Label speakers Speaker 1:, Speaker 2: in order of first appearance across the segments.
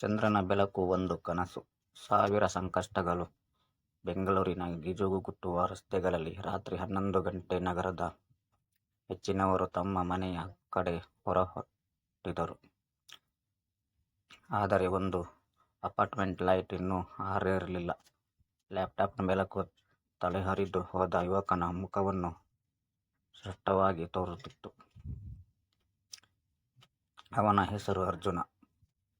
Speaker 1: ಚಂದ್ರನ ಬೆಳಕು ಒಂದು ಕನಸು ಸಾವಿರ ಸಂಕಷ್ಟಗಳು ಬೆಂಗಳೂರಿನ ಗಿಜುಗುಟ್ಟುವ ರಸ್ತೆಗಳಲ್ಲಿ ರಾತ್ರಿ ಹನ್ನೊಂದು ಗಂಟೆ ನಗರದ ಹೆಚ್ಚಿನವರು ತಮ್ಮ ಮನೆಯ ಕಡೆ ಹೊರಹೊಟ್ಟಿದರು ಆದರೆ ಒಂದು ಅಪಾರ್ಟ್ಮೆಂಟ್ ಲೈಟ್ ಇನ್ನೂ ಆರಿರಲಿಲ್ಲ. ಲ್ಯಾಪ್ಟಾಪ್ನ ಬೆಳಕು ತಲೆಹರಿದು ಹೋದ ಯುವಕನ ಮುಖವನ್ನು ಸ್ಪಷ್ಟವಾಗಿ ತೋರುತ್ತಿತ್ತು. ಅವನ ಹೆಸರು ಅರ್ಜುನ.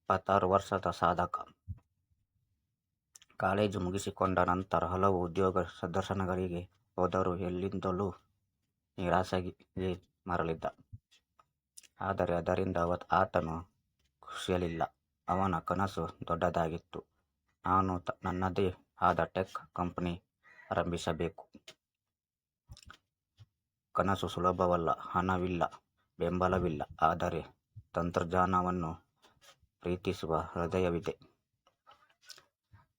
Speaker 1: ಇಪ್ಪತ್ತಾರು ವರ್ಷದ ಸಾಧಕ. ಕಾಲೇಜು ಮುಗಿಸಿಕೊಂಡ ನಂತರ ಹಲವು ಉದ್ಯೋಗ ಸಂದರ್ಶನಗಳಿಗೆ ಹೋದರು ಎಲ್ಲಿಂದಲೂ ನಿರಾಸೆಗೆ ಮರಳಿದ್ದ. ಆದರೆ ಅದರಿಂದ ಆತನು ಖುಷಿಯಲಿಲ್ಲ ಅವನ ಕನಸು ದೊಡ್ಡದಾಗಿತ್ತು. ನಾನು ನನ್ನದೇ ಆದ ಟೆಕ್ ಕಂಪನಿ ಆರಂಭಿಸಬೇಕು. ಕನಸು ಸುಲಭವಲ್ಲ. ಹಣವಿಲ್ಲ, ಬೆಂಬಲವಿಲ್ಲ. ಆದರೆ ತಂತ್ರಜ್ಞಾನವನ್ನು ಪ್ರೀತಿಸುವ ಹೃದಯವಿದೆ.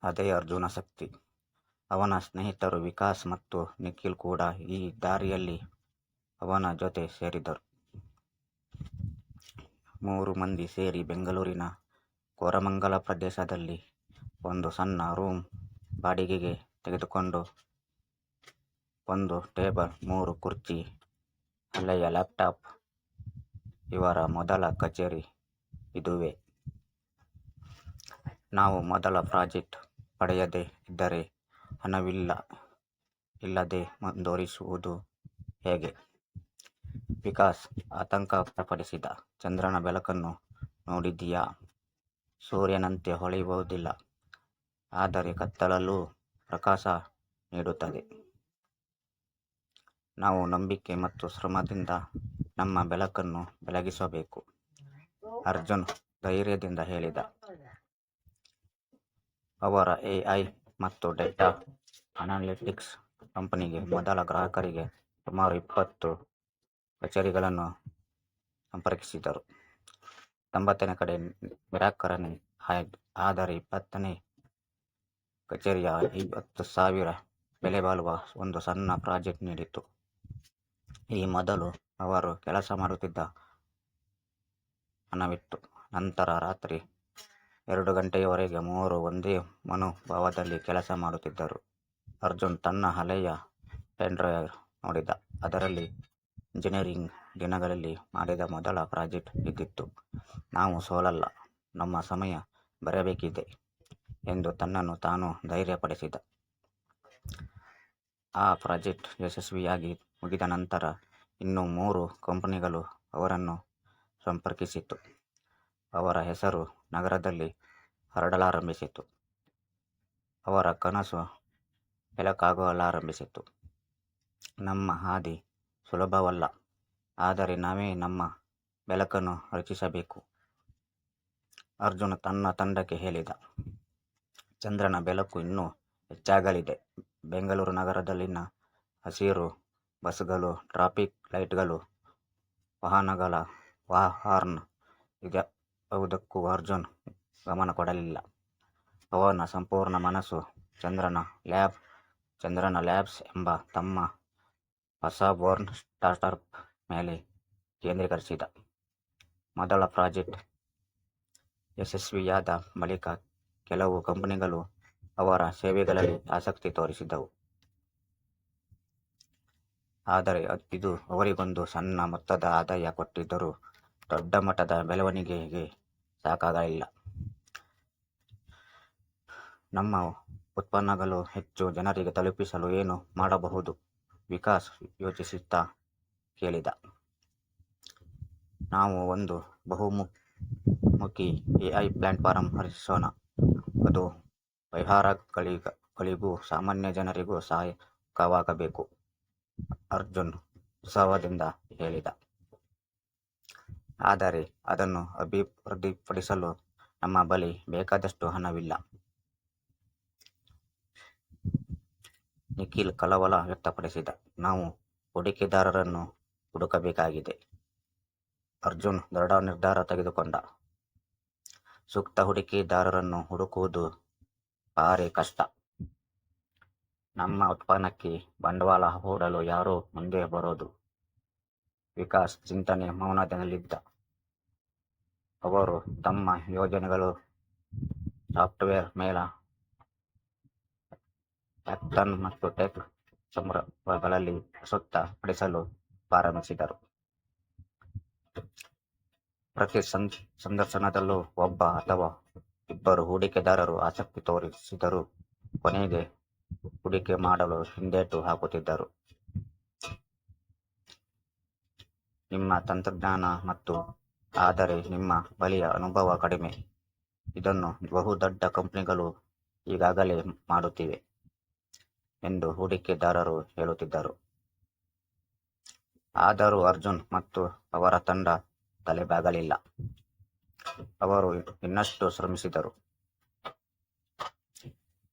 Speaker 1: ಅದೇ ಅರ್ಜುನ ಶಕ್ತಿ. ಅವನ ಸ್ನೇಹಿತರು ವಿಕಾಸ್ ಮತ್ತು ನಿಖಿಲ್ ಕೂಡ ಈ ದಾರಿಯಲ್ಲಿ ಅವನ ಜೊತೆ ಸೇರಿದರು. ಮೂರು ಮಂದಿ ಸೇರಿ ಬೆಂಗಳೂರಿನ ಕೋರಮಂಗಲ ಪ್ರದೇಶದಲ್ಲಿ ಒಂದು ಸಣ್ಣ ರೂಮ್ ಬಾಡಿಗೆಗೆ ತೆಗೆದುಕೊಂಡು ಒಂದು ಟೇಬಲ್, ಮೂರು ಕುರ್ಚಿ, ಹಳೆಯ ಲ್ಯಾಪ್ಟಾಪ್ ಇವರ ಮೊದಲ ಕಚೇರಿ ಇದುವೇ. ನಾವು ಮೊದಲ ಪ್ರಾಜೆಕ್ಟ್ ಪಡೆಯದೇ ಇದ್ದರೆ ಹಣವಿಲ್ಲ, ಇಲ್ಲದೆ ಮುಂದುವರಿಸುವುದು ಹೇಗೆ? ವಿಕಾಸ್ ಆತಂಕ ವ್ಯಕ್ತಪಡಿಸಿದ. ಚಂದ್ರನ ಬೆಳಕನ್ನು ನೋಡಿದ್ದೀಯಾ? ಸೂರ್ಯನಂತೆ ಹೊಳೆಯುವುದಿಲ್ಲ. ಆದರೆ ಕತ್ತಲಲ್ಲೂ ಪ್ರಕಾಶ ನೀಡುತ್ತದೆ. ನಾವು ನಂಬಿಕೆ ಮತ್ತು ಶ್ರಮದಿಂದ ನಮ್ಮ ಬೆಳಕನ್ನು ಬೆಳಗಿಸಬೇಕು. ಅರ್ಜುನ್ ಧೈರ್ಯದಿಂದ ಹೇಳಿದ. ಅವರ ಎಐ ಮತ್ತು ಡೇಟಾ ಅನಾಲಿಟಿಕ್ಸ್ ಕಂಪನಿಗೆ ಮೊದಲ ಗ್ರಾಹಕರಿಗೆ ಸುಮಾರು ಇಪ್ಪತ್ತು ಕಚೇರಿಗಳನ್ನು ಸಂಪರ್ಕಿಸಿದರು. ತೊಂಬತ್ತನೇ ಕಡೆ ನಿರಾಕರಣೆ. ಆದರೆ ಇಪ್ಪತ್ತನೇ ಕಚೇರಿಯ ಐವತ್ತು ಸಾವಿರ ಬೆಲೆಬಾಳುವ ಒಂದು ಸಣ್ಣ ಪ್ರಾಜೆಕ್ಟ್ ನೀಡಿತು. ಈ ಮೊದಲು ಅವರು ಕೆಲಸ ಮಾಡುತ್ತಿದ್ದ ಹಣವಿತ್ತು ನಂತರ ರಾತ್ರಿ ಎರಡು ಗಂಟೆಯವರೆಗೆ ಮೂವರು ಒಂದೇ ಮನೋಭಾವದಲ್ಲಿ ಕೆಲಸ ಮಾಡುತ್ತಿದ್ದರು. ಅರ್ಜುನ್ ತನ್ನ ಹಳೆಯ ಪೆನ್ಡ್ರೈವ್ ನೋಡಿದ. ಅದರಲ್ಲಿ ಇಂಜಿನಿಯರಿಂಗ್ ದಿನಗಳಲ್ಲಿ ಮಾಡಿದ ಮೊದಲ ಪ್ರಾಜೆಕ್ಟ್ ಇದ್ದಿತ್ತು. ನಾವು ಸೋಲಲ್ಲ. ನಮ್ಮ ಸಮಯ ಬರಬೇಕಿದೆ ಎಂದು ತನ್ನನ್ನು ತಾನು ಧೈರ್ಯಪಡಿಸಿದ. ಆ ಪ್ರಾಜೆಕ್ಟ್ ಯಶಸ್ವಿಯಾಗಿ ಮುಗಿದ ನಂತರ ಇನ್ನೂ ಮೂರು ಕಂಪನಿಗಳು ಅವರನ್ನು ಸಂಪರ್ಕಿಸಿತು. ಅವರ ಹೆಸರು ನಗರದಲ್ಲಿ ಹರಡಲಾರಂಭಿಸಿತು. ಅವರ ಕನಸು ಬೆಳಕಾಗಲಾರಂಭಿಸಿತು. ನಮ್ಮ ಹಾದಿ ಸುಲಭವಲ್ಲ. ಆದರೆ ನಾವೇ ನಮ್ಮ ಬೆಳಕನ್ನು ರಚಿಸಬೇಕು. ಅರ್ಜುನ ತನ್ನ ತಂಡಕ್ಕೆ ಹೇಳಿದ. ಚಂದ್ರನ ಬೆಳಕು ಇನ್ನೂ ಹೆಚ್ಚಾಗಲಿದೆ. ಬೆಂಗಳೂರು ನಗರದಲ್ಲಿನ ಹಸಿರು ಬಸ್ಗಳು, ಟ್ರಾಫಿಕ್ ಲೈಟ್ಗಳು, ವಾಹನಗಳ ಹಾರ್ನ್ ಇದ್ಯಾವುದಕ್ಕೂ ಅರ್ಜುನ್ ಗಮನ ಕೊಡಲಿಲ್ಲ. ಅವನ ಸಂಪೂರ್ಣ ಮನಸ್ಸು ಚಂದ್ರನ ಲ್ಯಾಬ್, ಚಂದ್ರನ ಲ್ಯಾಬ್ಸ್ ಎಂಬ ತಮ್ಮ ಹೊಸ ಬೋರ್ನ್ ಸ್ಟಾರ್ಟಪ್ ಮೇಲೆ ಕೇಂದ್ರೀಕರಿಸಿದ. ಮೊದಲ ಪ್ರಾಜೆಕ್ಟ್ ಯಶಸ್ವಿಯಾದ ಬಳಿಕ ಕೆಲವು ಕಂಪನಿಗಳು ಅವರ ಸೇವೆಗಳಲ್ಲಿ ಆಸಕ್ತಿ ತೋರಿಸಿದವು. ಆದರೆ ಇದು ಅವರಿಗೊಂದು ಸಣ್ಣ ಮೊತ್ತದ ಆದಾಯ ಕೊಟ್ಟಿದ್ದರೂ ದೊಡ್ಡ ಮಟ್ಟದ ಬೆಳವಣಿಗೆಗೆ ಸಾಕಾಗಲಿಲ್ಲ. ನಮ್ಮ ಉತ್ಪನ್ನಗಳು ಹೆಚ್ಚು ಜನರಿಗೆ ತಲುಪಿಸಲು ಏನು ಮಾಡಬಹುದು? ವಿಕಾಸ್ ಯೋಚಿಸುತ್ತಾ ಕೇಳಿದ. ನಾವು ಒಂದು ಬಹುಮುಖಿ ಎಐ ಪ್ಲಾಟ್ಫಾರ್ಮ್ ಹರಿಸೋಣ ಅದು ವ್ಯವಹಾರಗಳಿಗೂ ಸಾಮಾನ್ಯ ಜನರಿಗೂ ಸಹಾಯಕವಾಗಬೇಕು. ಅರ್ಜುನ್ ಉತ್ಸಾಹದಿಂದ ಹೇಳಿದ. ಆದರೆ ಅದನ್ನು ಅಭಿವೃದ್ಧಿಪಡಿಸಲು ನಮ್ಮ ಬಳಿ ಬೇಕಾದಷ್ಟು ಹಣವಿಲ್ಲ. ನಿಖಿಲ್ ಕಳವಳ ವ್ಯಕ್ತಪಡಿಸಿದ. ನಾವು ಹೂಡಿಕೆದಾರರನ್ನು ಹುಡುಕಬೇಕಾಗಿದೆ. ಅರ್ಜುನ್ ದೃಢ ನಿರ್ಧಾರ ತೆಗೆದುಕೊಂಡ. ಸೂಕ್ತ ಹೂಡಿಕೆದಾರರನ್ನು ಹುಡುಕುವುದು ಭಾರೀ ಕಷ್ಟ. ನಮ್ಮ ಉತ್ಪನ್ನಕ್ಕೆ ಬಂಡವಾಳ ಹೂಡಲು ಯಾರು ಮುಂದೆ ಬರೋದು? ವಿಕಾಸ್ ಚಿಂತನೆ ಮೌನದಲ್ಲಿದ್ದ. ಅವರು ತಮ್ಮ ಯೋಜನೆಗಳು, ಸಾಫ್ಟ್ವೇರ್ ಮೇಳ ಹ್ಯಾಕಥಾನ್ ಮತ್ತು ಟೆಕ್ ಸಂದರ್ಭಗಳಲ್ಲಿ ಪ್ರಸ್ತುತ ಪಡಿಸಲು ಪ್ರಾರಂಭಿಸಿದರು. ಪ್ರತಿ ಸಂದರ್ಶನದಲ್ಲೂ ಒಬ್ಬ ಅಥವಾ ಇಬ್ಬರು ಹೂಡಿಕೆದಾರರು ಆಸಕ್ತಿ ತೋರಿಸಿದರು ಕೊನೆಗೆ ಹೂಡಿಕೆ ಮಾಡಲು ಹಿಂದೇಟು ಹಾಕುತ್ತಿದ್ದರು. ನಿಮ್ಮ ತಂತ್ರಜ್ಞಾನ ಮತ್ತು ಆದರೆ ನಿಮ್ಮ ಬಳಿಯ ಅನುಭವ ಕಡಿಮೆ. ಇದನ್ನು ಬಹುದೊಡ್ಡ ಕಂಪನಿಗಳು ಈಗಾಗಲೇ ಮಾಡುತ್ತಿವೆ ಎಂದು ಹೂಡಿಕೆದಾರರು ಹೇಳುತ್ತಿದ್ದರು. ಆದರೂ ಅರ್ಜುನ್ ಮತ್ತು ಅವರ ತಂಡ ತಲೆಬಾಗಲಿಲ್ಲ. ಅವರು ಇನ್ನಷ್ಟು ಶ್ರಮಿಸಿದರು.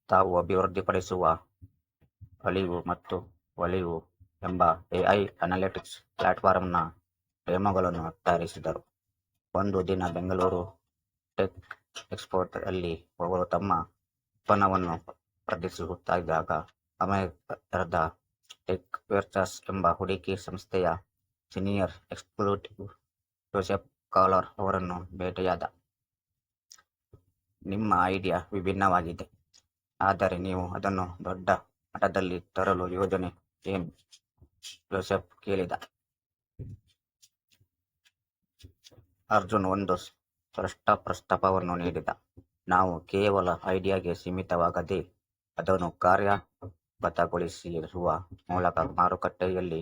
Speaker 1: ತಾವು ಅಭಿವೃದ್ಧಿಪಡಿಸುವ ಅಳಿವು ಮತ್ತು ಒಲಿವು ಎಂಬ ಎಐ ಅನಾಲಿಟಿಕ್ಸ್ ಪ್ಲಾಟ್ಫಾರ್ಮ್ನ ಡೆಮೊಗಳನ್ನು ತಯಾರಿಸಿದರು. ಒಂದು ದಿನ ಬೆಂಗಳೂರು ಟೆಕ್ ಎಕ್ಸ್ಪೋದಲ್ಲಿ ಅವರು ತಮ್ಮ ಉತ್ಪನ್ನವನ್ನು ಪ್ರದರ್ಶಿಸುತ್ತಿದ್ದಾಗ ಅಮೆರಿಕದ ಟೆಕ್ ವೆಂಚರ್ಸ್ ಎಂಬ ಹೂಡಿಕೆ ಸಂಸ್ಥೆಯ ಸೀನಿಯರ್ ಎಕ್ಸಿಕ್ಯೂಟಿವ್ ಜೋಸೆಫ್ ಕಾಲರ್ ಅವರನ್ನು ಭೇಟಿಯಾದ. ನಿಮ್ಮ ಐಡಿಯಾ ವಿಭಿನ್ನವಾಗಿದೆ, ಆದರೆ ನೀವು ಅದನ್ನು ದೊಡ್ಡ ಮಟ್ಟದಲ್ಲಿ ತರಲು ಯೋಜನೆ ಏನು ಜೋಸೆಫ್ ಕೇಳಿದ. ಅರ್ಜುನ್ ಒಂದು ಸ್ಪಷ್ಟ ಪ್ರಸ್ತಾಪವನ್ನು ನೀಡಿದ. ನಾವು ಕೇವಲ ಐಡಿಯಾಗೆ ಸೀಮಿತವಾಗದೆ ಅದನ್ನು ಕಾರ್ಯಗತಗೊಳಿಸುವ ಮೂಲಕ ಮಾರುಕಟ್ಟೆಯಲ್ಲಿ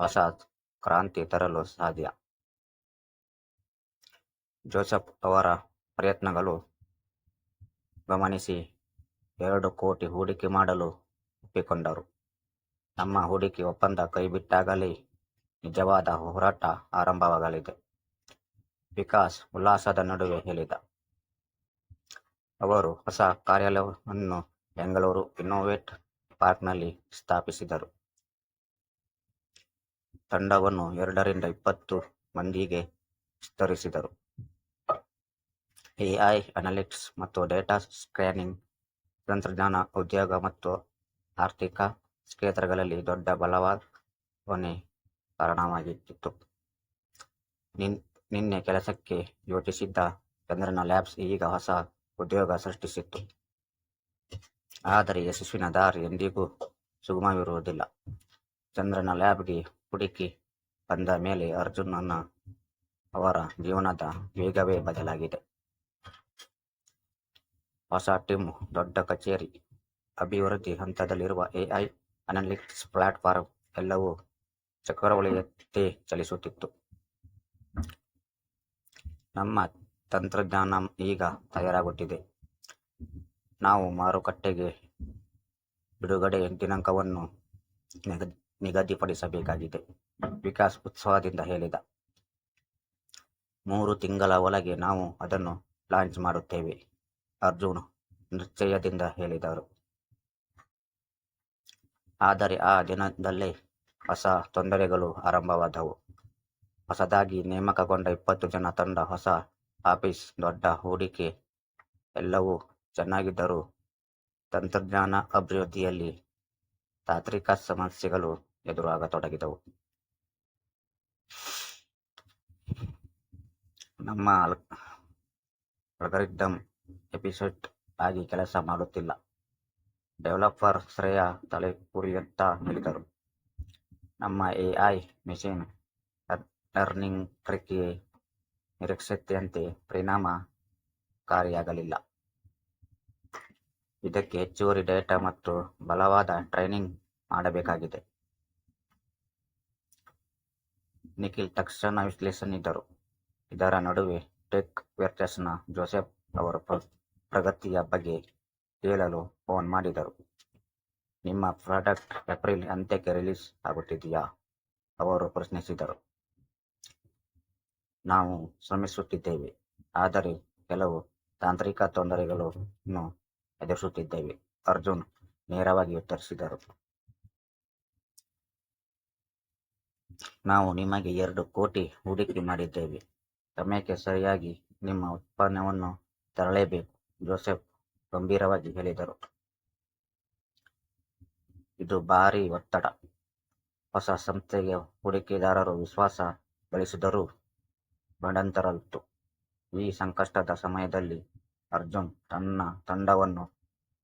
Speaker 1: ಹೊಸ ಕ್ರಾಂತಿ ತರಲು ಸಾಧ್ಯ. ಜೋಸೆಫ್ ಅವರ ಪ್ರಯತ್ನಗಳು ಗಮನಿಸಿ ಎರಡು ಕೋಟಿ ಹೂಡಿಕೆ ಮಾಡಲು ಒಪ್ಪಿಕೊಂಡರು. ನಮ್ಮ ಹೂಡಿಕೆ ಒಪ್ಪಂದ ಕೈಬಿಟ್ಟಾಗಲೇ ನಿಜವಾದ ಹೋರಾಟ ಆರಂಭವಾಗಲಿದೆ, ವಿಕಾಸ್ ಉಲ್ಲಾಸದ ನಡುವೆ ಹೇಳಿದ. ಅವರು ಹೊಸ ಕಾರ್ಯಾಲಯವನ್ನು ಬೆಂಗಳೂರು ಇನ್ನೋವೇಟ್ ಪಾರ್ಕ್ನಲ್ಲಿ ಸ್ಥಾಪಿಸಿದರು. ತಂಡವನ್ನು ಎರಡರಿಂದ ಇಪ್ಪತ್ತು ಮಂದಿಗೆ ವಿಸ್ತರಿಸಿದರು. ಎಐ ಅನಾಲಿಟಿಕ್ಸ್ ಮತ್ತು ಡೇಟಾ ಸ್ಕ್ಯಾನಿಂಗ್ ತಂತ್ರಜ್ಞಾನ, ಉದ್ಯೋಗ ಮತ್ತು ಆರ್ಥಿಕ ಕ್ಷೇತ್ರಗಳಲ್ಲಿ ದೊಡ್ಡ ಬಲವಾದ ಕಾರಣವಾಗಿತ್ತು. ನಿನ್ನೆ ಕೆಲಸಕ್ಕೆ ಯೋಚಿಸಿದ್ದ ಚಂದ್ರನ ಲ್ಯಾಬ್ಸ್ ಈಗ ಹೊಸ ಉದ್ಯೋಗ ಸೃಷ್ಟಿಸಿತ್ತು. ಆದರೆ ಯಶಸ್ವಿನ ದಾರಿ ಎಂದಿಗೂ ಸುಗಮವಿರುವುದಿಲ್ಲ. ಚಂದ್ರನ ಲ್ಯಾಬ್ಗೆ ಹುಡುಕಿ ಬಂದ ಮೇಲೆ ಅರ್ಜುನನ ಅವರ ಜೀವನದ ವೇಗವೇ ಬದಲಾಗಿದೆ. ಹೊಸ ಟೀಮ್, ದೊಡ್ಡ ಕಚೇರಿ, ಅಭಿವೃದ್ಧಿ ಹಂತದಲ್ಲಿರುವ ಎಐ ಅನಾಲಿಟಿಕ್ಸ್ ಪ್ಲಾಟ್ಫಾರ್ಮ್ ಎಲ್ಲವೂ ಚಕ್ರವಳಿಯಂತೆ ಚಲಿಸುತ್ತಿತ್ತು. ನಮ್ಮ ತಂತ್ರಜ್ಞಾನ ಈಗ ತಯಾರಾಗುತ್ತಿದೆ. ನಾವು ಮಾರುಕಟ್ಟೆಗೆ ಬಿಡುಗಡೆ ದಿನಾಂಕವನ್ನು ನಿಗದಿಪಡಿಸಬೇಕಾಗಿದೆ, ವಿಕಾಸ್ ಉತ್ಸವದಿಂದ ಹೇಳಿದ. ಮೂರು ತಿಂಗಳ ಒಳಗೆ ನಾವು ಅದನ್ನು ಲಾಂಚ್ ಮಾಡುತ್ತೇವೆ, ಅರ್ಜುನ್ ನಿಶ್ಚಯದಿಂದ ಹೇಳಿದರು. ಆದರೆ ಆ ದಿನದಲ್ಲೇ ಹೊಸ ತೊಂದರೆಗಳು ಆರಂಭವಾದವು. ಹೊಸದಾಗಿ ನೇಮಕಗೊಂಡ ಇಪ್ಪತ್ತು ಜನ ತಂಡ, ಹೊಸ ಆಫೀಸ್, ದೊಡ್ಡ ಹೂಡಿಕೆ ಎಲ್ಲವೂ ಚೆನ್ನಾಗಿದ್ದರೂ ತಂತ್ರಜ್ಞಾನ ಅಭಿವೃದ್ಧಿಯಲ್ಲಿ ತಾಂತ್ರಿಕ ಸಮಸ್ಯೆಗಳು ಎದುರಾಗತೊಡಗಿದವು. ನಮ್ಮ ಅಲ್ಗಾರಿದಮ್ ಎಪಿಸೋಡ್ ಆಗಿ ಕೆಲಸ ಮಾಡುತ್ತಿಲ್ಲ, ಡೆವಲಪರ್ ಶ್ರೇಯಾ ಕುರಿಯುತ್ತಾ ಹೇಳಿದರು. ನಮ್ಮ ಎಐ ಮೆಷಿನ್ ಲರ್ನಿಂಗ್ ಪ್ರಕ್ರಿಯೆ ನಿರೀಕ್ಷಿಸಿದಂತೆ ಪರಿಣಾಮಕಾರಿಯಾಗಲಿಲ್ಲ. ಇದಕ್ಕೆ ಹೆಚ್ಚುವರಿ ಡೇಟಾ ಮತ್ತು ಬಲವಾದ ಟ್ರೈನಿಂಗ್ ಮಾಡಬೇಕಾಗಿದೆ. ನಿಖಿಲ್ ತಕ್ಷಣ ವಿಚಲಿತರಾದರು. ಇದರ ನಡುವೆ ಟೆಕ್ ವೆಂಚರ್ಸ್ನ ಜೋಸೆಫ್ ಅವರು ಪ್ರಗತಿಯ ಬಗ್ಗೆ ಕೇಳಲು ಫೋನ್ ಮಾಡಿದರು. ನಿಮ್ಮ ಪ್ರಾಡಕ್ಟ್ ಏಪ್ರಿಲ್ ಅಂತ್ಯಕ್ಕೆ ರಿಲೀಸ್ ಆಗುತ್ತಿದೆಯಾ ಅವರು ಪ್ರಶ್ನಿಸಿದರು. ನಾವು ಶ್ರಮಿಸುತ್ತಿದ್ದೇವೆ, ಆದರೆ ಕೆಲವು ತಾಂತ್ರಿಕ ತೊಂದರೆಗಳನ್ನು ಎದುರಿಸುತ್ತಿದ್ದೇವೆ, ಅರ್ಜುನ್ ನೇರವಾಗಿ ಉತ್ತರಿಸಿದರು. ನಾವು ನಿಮಗೆ ಎರಡು ಕೋಟಿ ಹೂಡಿಕೆ ಮಾಡಿದ್ದೇವೆ, ಸಮಯಕ್ಕೆ ಸರಿಯಾಗಿ ನಿಮ್ಮ ಉತ್ಪನ್ನವನ್ನು ತರಲೇಬೇಕು, ಜೋಸೆಫ್ ಗಂಭೀರವಾಗಿ ಹೇಳಿದರು. ಇದು ಭಾರಿ ಒತ್ತಡ. ಹೊಸ ಸಂಸ್ಥೆಗೆ ಹೂಡಿಕೆದಾರರು ವಿಶ್ವಾಸ ಗಳಿಸಿದರೂ ಗಂಡಾಂತರವಿತ್ತು. ಈ ಸಂಕಷ್ಟದ ಸಮಯದಲ್ಲಿ ಅರ್ಜುನ್ ತನ್ನ ತಂಡವನ್ನು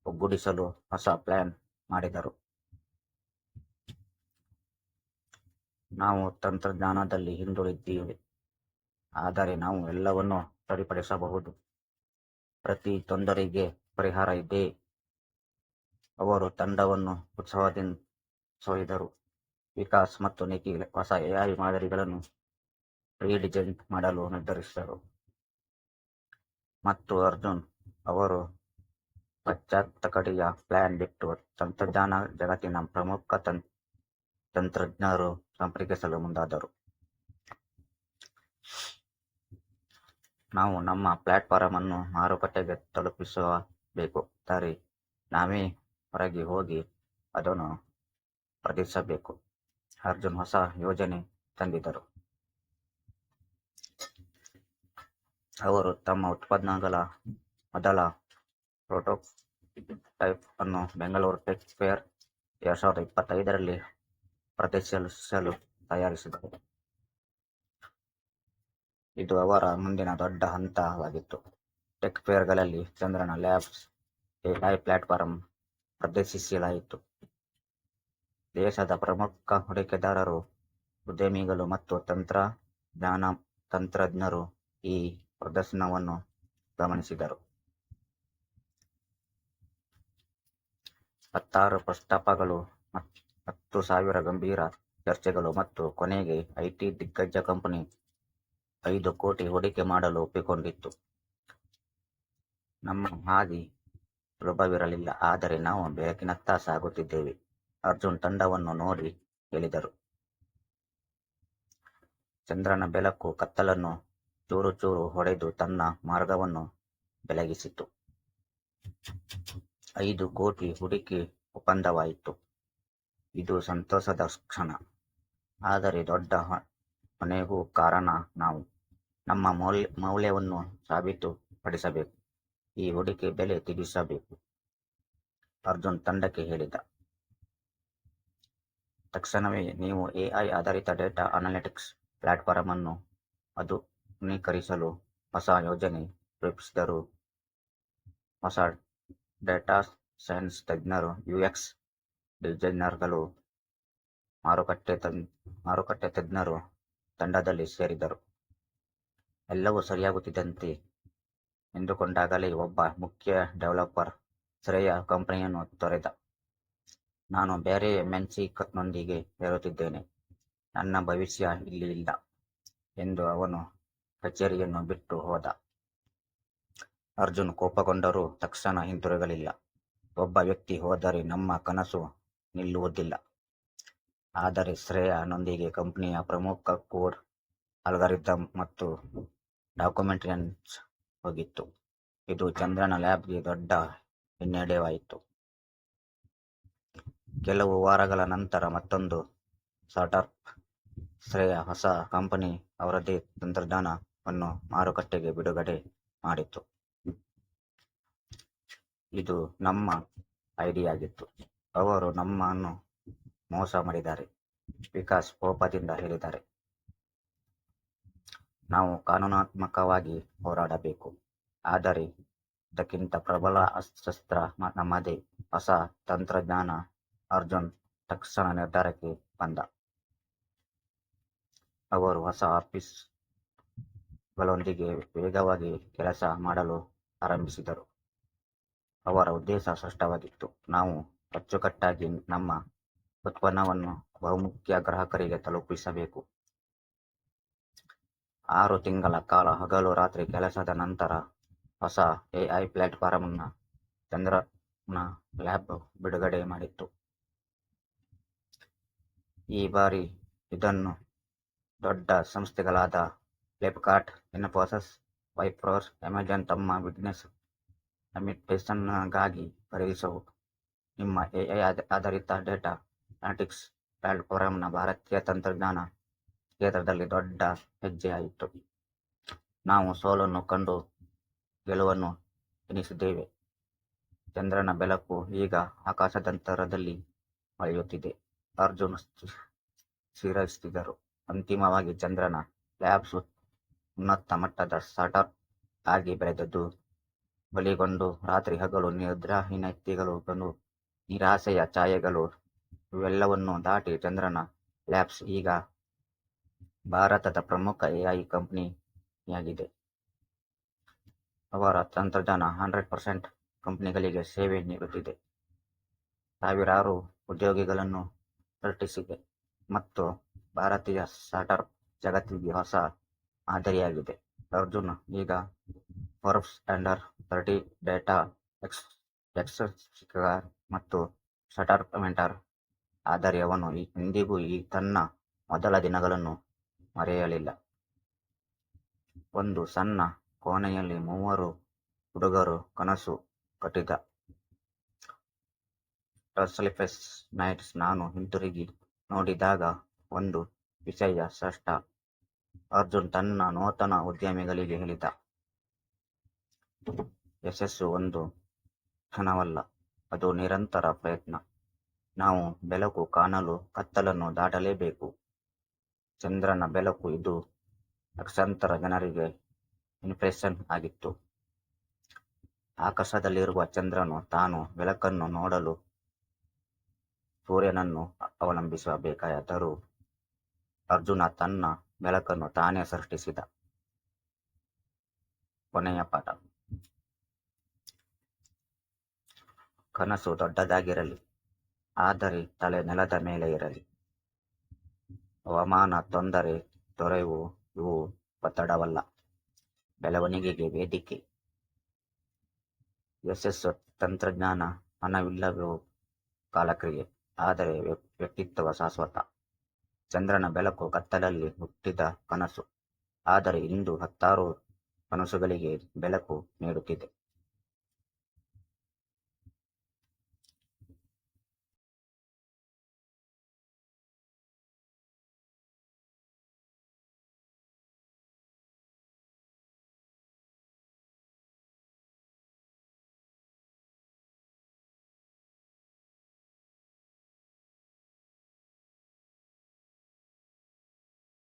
Speaker 1: ಒಗ್ಗೂಡಿಸಲು ಹೊಸ ಪ್ಲಾನ್ ಮಾಡಿದರು. ನಾವು ತಂತ್ರಜ್ಞಾನದಲ್ಲಿ ಹಿಂದುಳಿದಿದ್ದೇವೆ, ಆದರೆ ನಾವು ಎಲ್ಲವನ್ನೂ ಸರಿಪಡಿಸಬಹುದು. ಪ್ರತಿ ತೊಂದರೆಗೆ ಪರಿಹಾರ ಇದೆ. ಅವರು ತಂಡವನ್ನು ಉತ್ಸಾಹದಿಂದೊಯ್ದರು. ವಿಕಾಸ್ ಮತ್ತು ನಿಖಿಲ್ ಹೊಸ ಎಐ ಮಾದರಿಗಳನ್ನು ರೀಡಿಸೈನ್ ಮಾಡಲು ನಿರ್ಧರಿಸಿದರು. ಮತ್ತು ಅರ್ಜುನ್ ಅವರು ಪಾಶ್ಚಾತ್ಯ ಪ್ಲಾನ್ ಬಿಟ್ಟು ತಂತ್ರಜ್ಞಾನ ಜಗತ್ತಿನ ಪ್ರಮುಖ ತಂತ್ರಜ್ಞರು ಸಂಪರ್ಕಿಸಲು ಮುಂದಾದರು. ನಾವು ನಮ್ಮ ಪ್ಲಾಟ್ಫಾರ್ಮ್ ಅನ್ನು ಮಾರುಕಟ್ಟೆಗೆ ತಲುಪಿಸಬೇಕು, ಸರಿ ನಾವೇ ಹೊರಗೆ ಹೋಗಿ ಅದನ್ನು ಪ್ರದರ್ಶಿಸಬೇಕು. ಅರ್ಜುನ್ ಹೊಸ ಯೋಜನೆ ತಂದಿದ್ದರು. ಅವರು ತಮ್ಮ ಉತ್ಪನ್ನಗಳ ಮೊದಲ ಪ್ರೊಟೋಟೈಪ್ ಅನ್ನು ಬೆಂಗಳೂರು ಟೆಕ್ ಫೇರ್ ಎರಡ್ ಸಾವಿರದ ಇಪ್ಪತ್ತೈದರಲ್ಲಿ ಪ್ರದರ್ಶಿಸಲು ತಯಾರಿಸಿದರು. ಇದು ಅವರ ಮುಂದಿನ ದೊಡ್ಡ ಹಂತವಾಗಿತ್ತು. ಟೆಕ್ ಫೇರ್ಗಳಲ್ಲಿ ಚಂದ್ರನ ಲ್ಯಾಬ್ಸ್ ಎಐ ಪ್ಲಾಟ್ಫಾರ್ಮ್ ಪ್ರದರ್ಶಿಸಲಾಯಿತು. ದೇಶದ ಪ್ರಮುಖ ಹೂಡಿಕೆದಾರರು, ಉದ್ಯಮಿಗಳು ಮತ್ತು ತಂತ್ರಜ್ಞರು ಈ ಪ್ರದರ್ಶನವನ್ನು ಗಮನಿಸಿದರು. ಹತ್ತಾರು ಪ್ರಸ್ತಾಪಗಳು, ಹತ್ತು ಸಾವಿರ ಗಂಭೀರ ಚರ್ಚೆಗಳು ಮತ್ತು ಕೊನೆಗೆ ಐಟಿ ದಿಗ್ಗಜ ಕಂಪನಿ ಐದು ಕೋಟಿ ಹೂಡಿಕೆ ಮಾಡಲು ಒಪ್ಪಿಕೊಂಡಿತ್ತು ನಮ್ಮ ಹಾದಿ ಸುಲಭವಿರಲಿಲ್ಲ, ಆದರೆ ನಾವು ಬೆಳಕಿನತ್ತ ಸಾಗುತ್ತಿದ್ದೇವೆ, ಅರ್ಜುನ್ ತಂಡವನ್ನು ನೋಡಿ ಹೇಳಿದರು. ಚಂದ್ರನ ಬೆಳಕು ಕತ್ತಲನ್ನು ಚೂರುಚೂರು ಹೊಡೆದು ತನ್ನ ಮಾರ್ಗವನ್ನು ಬೆಳಗಿಸಿತು. ಐದು ಕೋಟಿ ಹೂಡಿಕೆ ಒಪ್ಪಂದವಾಯಿತು. ಇದು ಸಂತೋಷದ ಕ್ಷಣ. ಆದರೆ ದೊಡ್ಡ ಹೊಣೆಗೂ ಕಾರಣ ನಾವು ನಮ್ಮ ಮೌಲ್ಯವನ್ನು ಸಾಬೀತುಪಡಿಸಬೇಕು. ಈ ಹೂಡಿಕೆ ಬೆಲೆ ತಿಳಿಸಬೇಕು, ಅರ್ಜುನ್ ತಂಡಕ್ಕೆ ಹೇಳಿದ. ತಕ್ಷಣವೇ ನೀವು ಎಐ ಆಧಾರಿತ ಡೇಟಾ ಅನಾಲಿಟಿಕ್ಸ್ ಪ್ಲಾಟ್ಫಾರ್ಮ್ ಅನ್ನು ಆಧುನೀಕರಿಸಲು ಹೊಸ ಯೋಜನೆ ರೂಪಿಸಿದರು. ಹೊಸ ಡೇಟಾ ಸೈನ್ಸ್ ತಜ್ಞರು, ಯುಎಕ್ಸ್ ಡಿಸೈನರ್ಗಳು, ಮಾರುಕಟ್ಟೆ ತಜ್ಞರು ತಂಡದಲ್ಲಿ ಸೇರಿದರು. ಎಲ್ಲವೂ ಸರಿಯಾಗುತ್ತಿದ್ದಂತೆ ಎಂದುಕೊಂಡಾಗಲೇ ಒಬ್ಬ ಮುಖ್ಯ ಡೆವಲಪರ್ ಶ್ರೇಯ ಕಂಪನಿಯನ್ನು ತೊರೆದ. ನಾನು ಬೇರೆ ಎಂಎನ್ಸಿ ಕತ್ನೊಂದಿಗೆ ಹೇಳುತ್ತಿದ್ದೇನೆ ನನ್ನ ಭವಿಷ್ಯ ಇಲ್ಲಿ ಇಲ್ಲ ಎಂದು ಅವನು ಕಚೇರಿಯನ್ನು ಬಿಟ್ಟು ಹೋದ. ಅರ್ಜುನ್ ಕೋಪಗೊಂಡರೂ ತಕ್ಷಣ ಹಿಂತಿರುಗಲಿಲ್ಲ. ಒಬ್ಬ ವ್ಯಕ್ತಿ ಹೋದರೆ ನಮ್ಮ ಕನಸು ನಿಲ್ಲುವುದಿಲ್ಲ. ಆದರೆ ಶ್ರೇಯಾ ನೊಂದಿಗೆ ಕಂಪನಿಯ ಪ್ರಮುಖ ಕೋಡ್, ಅಲ್ಗಾರಿದಮ್ ಮತ್ತು ಡಾಕ್ಯುಮೆಂಟೇಶನ್ ಹೋಗಿತ್ತು. ಇದು ಚಂದ್ರನ ಲ್ಯಾಬ್ಗೆ ದೊಡ್ಡ ಹಿನ್ನಡೆಯಾಯಿತು. ಕೆಲವು ವಾರಗಳ ನಂತರ ಮತ್ತೊಂದು ಸ್ಟಾರ್ಟ್ಅಪ್ ಶ್ರೇಯ ಹೊಸ ಕಂಪನಿ ಅವರದೇ ತಂತ್ರಜ್ಞಾನವನ್ನು ಮಾರುಕಟ್ಟೆಗೆ ಬಿಡುಗಡೆ ಮಾಡಿತು. ಇದು ನಮ್ಮ ಐಡಿಯಾಗಿತ್ತು, ಅವರು ನಮ್ಮನ್ನು ಮೋಸ ಮಾಡಿದ್ದಾರೆ, ವಿಕಾಸ್ ಕೋಪದಿಂದ ಹೇಳಿದ್ದಾರೆ ನಾವು ಕಾನೂನಾತ್ಮಕವಾಗಿ ಹೋರಾಡಬೇಕು, ಆದರೆ ಇದಕ್ಕಿಂತ ಪ್ರಬಲ ಅಸ್ತ್ರ ನಮ್ಮದೇ. ಹೊಸ ತಂತ್ರಜ್ಞಾನ ಅರ್ಜುನ್ ತಕ್ಷಣ ನಿರ್ಧಾರಕ್ಕೆ ಬಂದ. ಅವರು ಹೊಸ ಆಫೀಸ್ಗಳೊಂದಿಗೆ ವೇಗವಾಗಿ ಕೆಲಸ ಮಾಡಲು ಆರಂಭಿಸಿದರು. ಅವರ ಉದ್ದೇಶ ಸ್ಪಷ್ಟವಾಗಿತ್ತು, ನಾವು ಅಚ್ಚುಕಟ್ಟಾಗಿ ನಮ್ಮ ಉತ್ಪನ್ನವನ್ನು ಬಹುಮುಖ್ಯ ಗ್ರಾಹಕರಿಗೆ ತಲುಪಿಸಬೇಕು. ಆರು ತಿಂಗಳ ಕಾಲ ಹಗಲು-ರಾತ್ರಿ ಕೆಲಸದ ನಂತರ ಹೊಸ ಎಐ ಪ್ಲಾಟ್ಫಾರ್ಮ್ ಚಂದ್ರನ ಲ್ಯಾಬ್ ಬಿಡುಗಡೆ ಮಾಡಿತ್ತು ಈ ಬಾರಿ ಇದನ್ನು ದೊಡ್ಡ ಸಂಸ್ಥೆಗಳಾದ ಫ್ಲಿಪ್ಕಾರ್ಟ್, ಇನ್ಫೋಸಿಸ್, ವಿಪ್ರೋ, ಅಮೆಜಾನ್ ತಮ್ಮ ಬಿಸಿನೆಸ್ ಅಮಿಟೇಷನ್ಗಾಗಿ ಖರೀದಿಸಿದವು. ನಿಮ್ಮ ಎಐ ಆಧಾರಿತ ಡೇಟಾ ಅನಾಲಿಟಿಕ್ಸ್ ಪ್ಲಾಟ್ಫಾರಂನ ಭಾರತೀಯ ತಂತ್ರಜ್ಞಾನ ಕ್ಷೇತ್ರದಲ್ಲಿ ದೊಡ್ಡ ಹೆಜ್ಜೆಯಾಯಿತು. ನಾವು ಸೋಲನ್ನು ಕಂಡು ಗೆಲುವನ್ನು ಎನಿಸಿದ್ದೇವೆ. ಚಂದ್ರನ ಬೆಳಕು ಈಗ ಆಕಾಶದಂತರದಲ್ಲಿ ಹೊಳೆಯುತ್ತಿದೆ, ಅರ್ಜುನ್ ಶಿರಸ್ತಿದರು ಅಂತಿಮವಾಗಿ ಚಂದ್ರನ ಲ್ಯಾಬ್ಸ್ ಉನ್ನತ ಮಟ್ಟದ ಸ್ಟಾರ್ಟ್ಅಪ್ ಆಗಿ ಬೆಳೆದದ್ದು. ಬಲಿಗೊಂಡು ರಾತ್ರಿ ಹಗಲು ನಿದ್ರಾಹೀನತೆಗಳು ನಿರಾಸೆಯ ಛಾಯೆಗಳು ಇವೆಲ್ಲವನ್ನು ದಾಟಿ ಚಂದ್ರನ ಲ್ಯಾಬ್ಸ್ ಈಗ ಭಾರತದ ಪ್ರಮುಖ ಎಐ ಕಂಪನಿಯಾಗಿದೆ. ಅವರ ತಂತ್ರಜ್ಞಾನ ಹಂಡ್ರೆಡ್ ಪರ್ಸೆಂಟ್ ಕಂಪನಿಗಳಿಗೆ ಸೇವೆ ನೀಡುತ್ತಿದೆ, ಸಾವಿರಾರು ಉದ್ಯೋಗಿಗಳನ್ನು ಸೃಷ್ಟಿಸಿದೆ ಮತ್ತು ಭಾರತೀಯ ಸ್ಟಾರ್ಟ್ಅಪ್ ಜಗತ್ತಿಗೆ ಹೊಸ ಮಾದರಿಯಾಗಿದೆ. ಅರ್ಜುನ್ ಈಗ Forbes under thirty data ex exchanger ಮತ್ತು ಶಟರ್ ಮೆಂಟರ್, ಆದರೆ ಅವನು ಈ ತನ್ನ ಮೊದಲ ದಿನಗಳನ್ನು ಮರೆಯಲಿಲ್ಲ. ಒಂದು ಸಣ್ಣ ಕೋಣೆಯಲ್ಲಿ ಮೂವರು ಹುಡುಗರು ಕನಸು ಕಟ್ಟಿದ ಟಸ್ಲಿಫೆಸ್ ನೈಟ್ಸ್ ನಾನು ಹಿಂತಿರುಗಿ ನೋಡಿದಾಗ ಒಂದು ವಿಷಯ ಸ್ಪಷ್ಟ, ಅರ್ಜುನ್ ತನ್ನ ನೂತನ ಉದ್ಯಮಿಗಳಿಗೆ ಹೇಳಿದ, ಯಶಸ್ಸು ಒಂದು ಕ್ಷಣವಲ್ಲ, ಅದು ನಿರಂತರ ಪ್ರಯತ್ನ. ನಾವು ಬೆಳಕು ಕಾಣಲು ಕತ್ತಲನ್ನು ದಾಟಲೇಬೇಕು. ಚಂದ್ರನ ಬೆಳಕು ಇದು ಲಕ್ಷಾಂತರ ಜನರಿಗೆ ಇನ್ಫ್ರೆಷನ್ ಆಗಿತ್ತು. ಆಕಾಶದಲ್ಲಿರುವ ಚಂದ್ರನು ತಾನು ಬೆಳಕನ್ನು ನೋಡಲು ಸೂರ್ಯನನ್ನು ಅವಲಂಬಿಸಬೇಕಾದರೂ ಅರ್ಜುನ ತನ್ನ ಬೆಳಕನ್ನು ತಾನೇ ಸೃಷ್ಟಿಸಿದ. ಕೊನೆಯ ಪಾಠ ಕನಸು ದೊಡ್ಡದಾಗಿರಲಿ, ಆದರೆ ತಲೆ ನೆಲದ ಮೇಲೆ ಇರಲಿ. ಹವಾಮಾನ ತೊಂದರೆ ತೊರೆವು ಇವು ಒತ್ತಡವಲ್ಲ, ಬೆಳವಣಿಗೆಗೆ ವೇದಿಕೆ. ಯಶಸ್ಸು ತಂತ್ರಜ್ಞಾನ, ಹಣವಿಲ್ಲವೋ ಕಾಲಕ್ರಿಯೆ, ಆದರೆ ವ್ಯಕ್ತಿತ್ವ ಶಾಶ್ವತ. ಚಂದ್ರನ ಬೆಳಕು ಕತ್ತಲಲ್ಲಿ ಹುಟ್ಟಿದ ಕನಸು, ಆದರೆ ಇಂದು ಹತ್ತಾರು ಕನಸುಗಳಿಗೆ ಬೆಳಕು ನೀಡುತ್ತಿದೆ.